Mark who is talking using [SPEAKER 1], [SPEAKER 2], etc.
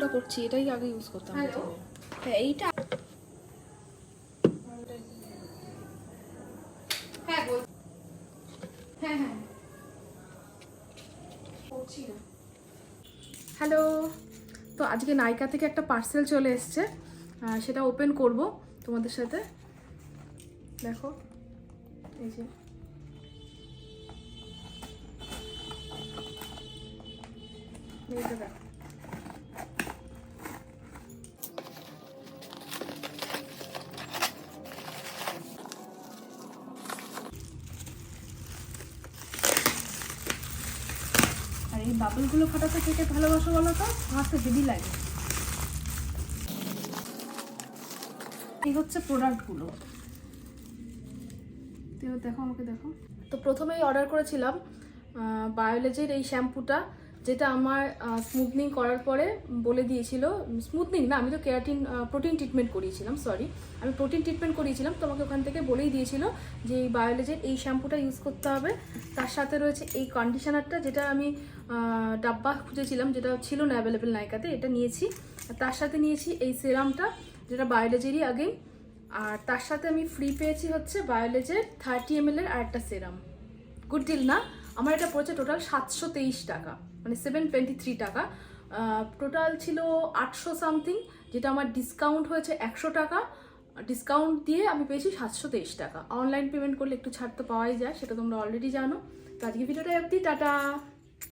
[SPEAKER 1] শ্যাম্পুটা করছি এটাই আগে ইউজ করতাম। হ্যাঁ এইটা
[SPEAKER 2] হ্যাঁ হ্যাঁ হ্যাঁ। করছি না।
[SPEAKER 1] হ্যালো? তো আজকে নাইকা থেকে একটা পার্সেল চলে এসছে সেটা ওপেন করব তোমাদের সাথে। দেখো এই যে দেখো। এই বাবলগুলো ফাটাতে খেতে ভালোবাসো বলো তো? হাতে হেভি লাগে। এই হচ্ছে প্রোডাক্টগুলো তো দেখো, আমাকে দেখো। তো প্রথমেই অর্ডার করেছিলাম বায়োলজির এই শ্যাম্পুটা যেটা আমার স্মুথনিং করার পরে বলে দিয়েছিল স্মুথনিং না, আমি তো কেরাটিন প্রোটিন ট্রিটমেন্ট করিয়েছিলাম সরি আমি প্রোটিন ট্রিটমেন্ট করিয়েছিলাম, তোমাকে ওখান থেকে বলেই দিয়েছিল যে এই বায়োলজির এই শ্যাম্পুটা ইউজ করতে হবে। তার সাথে রয়েছে এই কন্ডিশনারটা যেটা আমি ডাব্বা খুঁজেছিলাম, যেটা ছিল না অ্যাভেলেবেল নাইকাতে এটা নিয়েছি। তার সাথে নিয়েছি এই সেরামটা যেটা বায়োলজিরই আগে আর তার সাথে আমি ফ্রি পেয়েছি হচ্ছে বায়োলজের থার্টি এম এর আর একটা সেরাম গুড ডিল না? আমার এটা পড়েছে টোটাল সাতশো তেইশ টাকা মানে সেভেন টোয়েন্টি থ্রি টাকা টোটাল ছিল আটশো সামথিং যেটা আমার ডিসকাউন্ট হয়েছে একশো টাকা। ডিসকাউন্ট দিয়ে আমি পেয়েছি সাতশো তেইশ টাকা। অনলাইন পেমেন্ট করলে একটু ছাড় তো পাওয়াই যায়, সেটা তোমরা অলরেডি জানো। তো আজকে ভিডিওটা অবধি, টাটা!